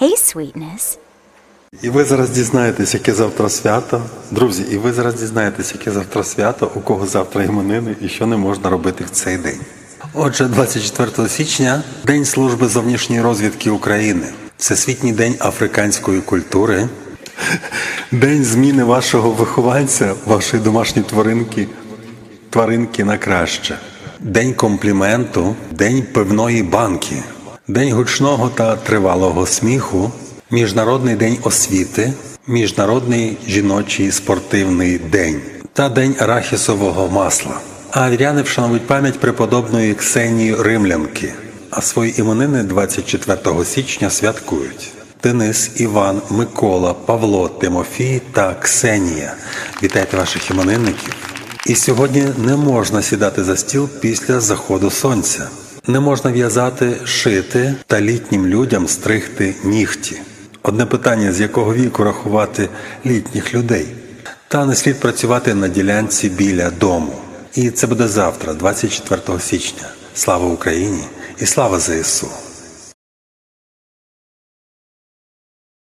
Hey, sweetness. І ви зараз дізнаєтесь, яке завтра свято. Друзі, і ви зараз дізнаєтесь, яке завтра свято, у кого завтра іменини і що не можна робити в цей день. Отже, 24 січня День служби зовнішньої розвідки України, Всесвітній день африканської культури, День зміни вашого вихованця, вашої домашньої тваринки, тваринки на краще, День компліменту, День пивної банки, День гучного та тривалого сміху, Міжнародний день освіти, Міжнародний жіночий спортивний день та День арахісового масла. А віряни вшановують пам'ять преподобної Ксенії Римлянки, а свої іменини 24 січня святкують. Денис, Іван, Микола, Павло, Тимофій та Ксенія. Вітайте ваших іменинників. І сьогодні не можна сідати за стіл після заходу сонця. Не можна в'язати, шити та літнім людям стригти нігті. Одне питання, з якого віку рахувати літніх людей. Та не слід працювати на ділянці біля дому. І це буде завтра, 24 січня. Слава Україні і слава ЗСУ!